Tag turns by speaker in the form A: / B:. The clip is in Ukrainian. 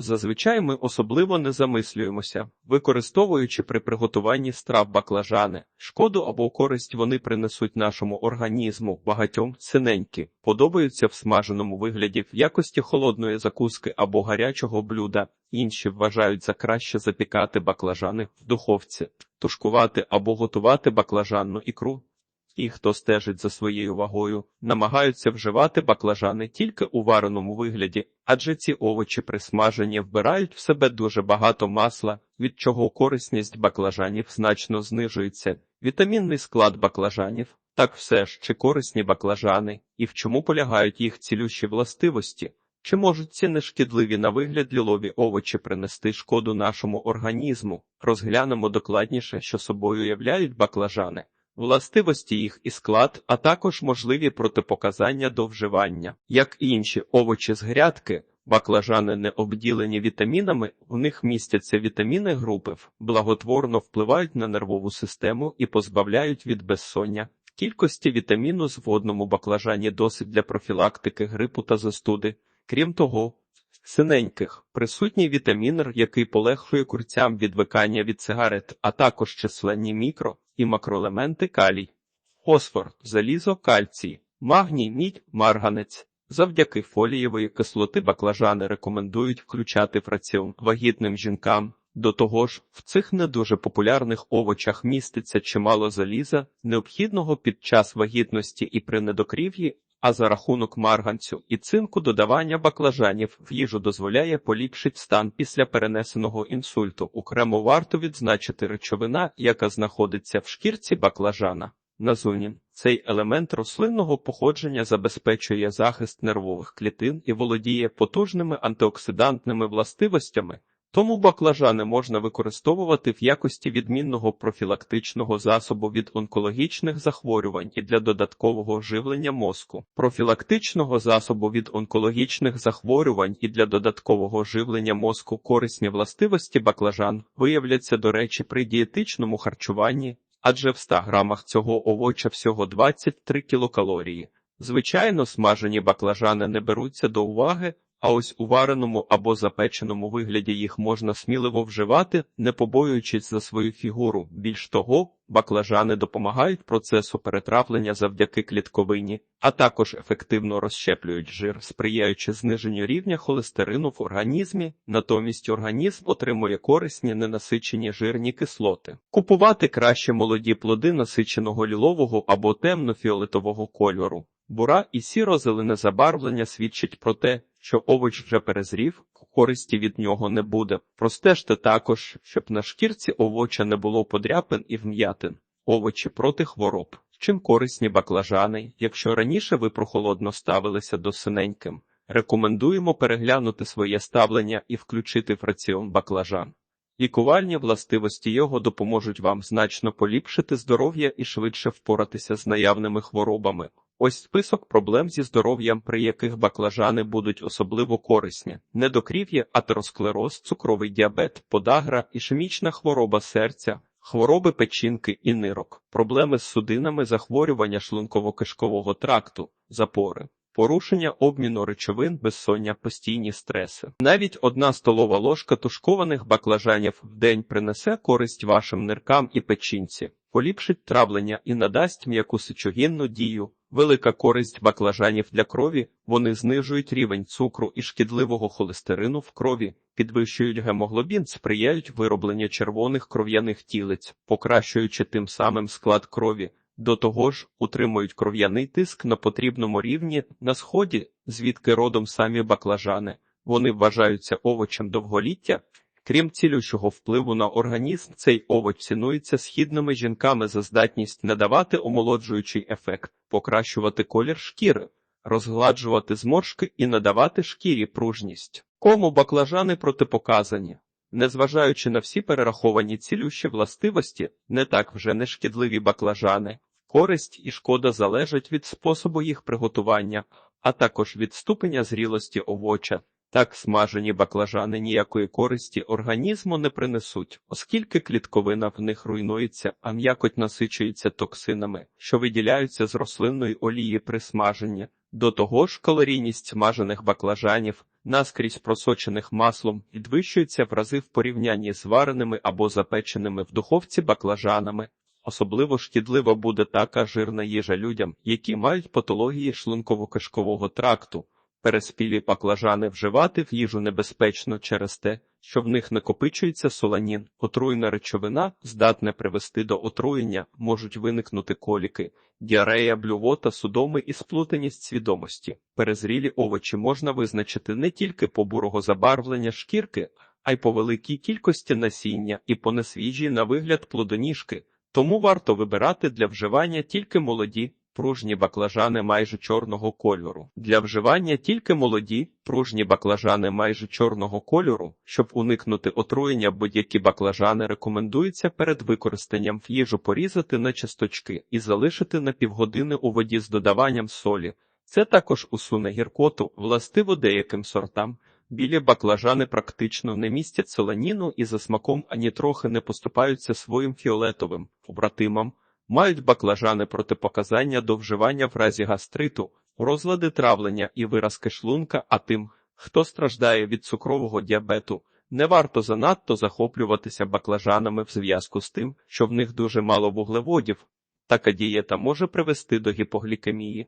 A: Зазвичай ми особливо не замислюємося, використовуючи при приготуванні страв баклажани. Шкоду або користь вони принесуть нашому організму багатьом синенькі, подобаються в смаженому вигляді в якості холодної закуски або гарячого блюда. Інші вважають за краще запікати баклажани в духовці, тушкувати або готувати баклажанну ікру. І хто стежить за своєю вагою, намагаються вживати баклажани тільки у вареному вигляді, адже ці овочі при смаженні вбирають в себе дуже багато масла, від чого корисність баклажанів значно знижується. Вітамінний склад баклажанів так все ж чи корисні баклажани, і в чому полягають їх цілющі властивості. Чи можуть ці нешкідливі на вигляд лілові овочі принести шкоду нашому організму? Розглянемо докладніше, що собою являють баклажани властивості їх і склад, а також можливі протипоказання до вживання. Як і інші овочі з грядки, баклажани не обділені вітамінами, в них містяться вітаміни групи, благотворно впливають на нервову систему і позбавляють від безсоння. Кількості вітаміну з в одному баклажані досить для профілактики грипу та застуди. Крім того, синеньких присутній вітамін який полегшує курцям відвикання від сигарет, а також численні мікро і макроелементи калій, фосфор, залізо, кальцій, магній, мідь, марганець. Завдяки фолієвої кислоти баклажани рекомендують включати в раціон вагітним жінкам. До того ж, в цих не дуже популярних овочах міститься чимало заліза, необхідного під час вагітності і при недокрів'ї, а за рахунок марганцю і цинку додавання баклажанів в їжу дозволяє поліпшити стан після перенесеного інсульту. Окремо варто відзначити речовина, яка знаходиться в шкірці баклажана. Назунін. Цей елемент рослинного походження забезпечує захист нервових клітин і володіє потужними антиоксидантними властивостями, тому баклажани можна використовувати в якості відмінного профілактичного засобу від онкологічних захворювань і для додаткового живлення мозку, профілактичного засобу від онкологічних захворювань і для додаткового живлення мозку корисні властивості баклажан виявляться, до речі, при дієтичному харчуванні, адже в 100 грамах цього овоча всього 23 кілокалорії. Звичайно, смажені баклажани не беруться до уваги, а ось у вареному або запеченому вигляді їх можна сміливо вживати, не побоюючись за свою фігуру. Більш того, баклажани допомагають процесу перетраплення завдяки клітковині, а також ефективно розщеплюють жир, сприяючи зниженню рівня холестерину в організмі, натомість організм отримує корисні ненасичені жирні кислоти. Купувати краще молоді плоди насиченого лілового або темно-фіолетового кольору. Бура і сіро-зелене забарвлення свідчить про те, що овоч вже перезрів, користі від нього не буде. Простежте також, щоб на шкірці овоча не було подряпин і вм'ятин. Овочі проти хвороб. Чим корисні баклажани, якщо раніше ви прохолодно ставилися до синеньким, рекомендуємо переглянути своє ставлення і включити в раціон баклажан. Лікувальні властивості його допоможуть вам значно поліпшити здоров'я і швидше впоратися з наявними хворобами. Ось список проблем зі здоров'ям, при яких баклажани будуть особливо корисні: недокрів'я, атеросклероз, цукровий діабет, подагра, ішемічна хвороба серця, хвороби печінки і нирок, проблеми з судинами, захворювання шлунково-кишкового тракту, запори. Порушення обміну речовин, безсоння, постійні стреси. Навіть одна столова ложка тушкованих баклажанів в день принесе користь вашим ниркам і печінці, поліпшить травлення і надасть м'яку сечогінну дію. Велика користь баклажанів для крові, вони знижують рівень цукру і шкідливого холестерину в крові, підвищують гемоглобін, сприяють виробленню червоних кров'яних тілець, покращуючи тим самим склад крові. До того ж, утримують кров'яний тиск на потрібному рівні на сході, звідки родом самі баклажани. Вони вважаються овочем довголіття. Крім цілющого впливу на організм, цей овоч цінується східними жінками за здатність надавати омолоджуючий ефект, покращувати колір шкіри, розгладжувати зморшки і надавати шкірі пружність. Кому баклажани протипоказані? Незважаючи на всі перераховані цілющі властивості, не так вже не шкідливі баклажани. Користь і шкода залежать від способу їх приготування, а також від ступеня зрілості овоча. Так смажені баклажани ніякої користі організму не принесуть, оскільки клітковина в них руйнується, а м'якоть насичується токсинами, що виділяються з рослинної олії при смаженні. До того ж, калорійність смажених баклажанів, наскрізь просочених маслом, підвищується в рази в порівнянні з вареними або запеченими в духовці баклажанами. Особливо шкідлива буде така жирна їжа людям, які мають патології шлунково-кишкового тракту. Переспілі баклажани вживати в їжу небезпечно через те, що в них накопичується соланін, отруйна речовина, здатне привести до отруєння, можуть виникнути коліки, діарея, блювота, судоми і сплутаність свідомості. Перезрілі овочі можна визначити не тільки по бурого забарвлення шкірки, а й по великій кількості насіння і по несвіжій на вигляд плодоніжки. Тому варто вибирати для вживання тільки молоді, пружні баклажани майже чорного кольору. Для вживання тільки молоді, пружні баклажани майже чорного кольору. Щоб уникнути отруєння, будь-які баклажани рекомендується перед використанням в їжу порізати на часточки і залишити на півгодини у воді з додаванням солі. Це також усуне гіркоту, властиво деяким сортам. Білі баклажани практично не містять соланіну і за смаком ані трохи не поступаються своїм фіолетовим побратимам. Мають баклажани протипоказання до вживання в разі гастриту, розлади травлення і виразки шлунка, а тим, хто страждає від цукрового діабету, не варто занадто захоплюватися баклажанами в зв'язку з тим, що в них дуже мало вуглеводів. Така дієта може привести до гіпоглікемії.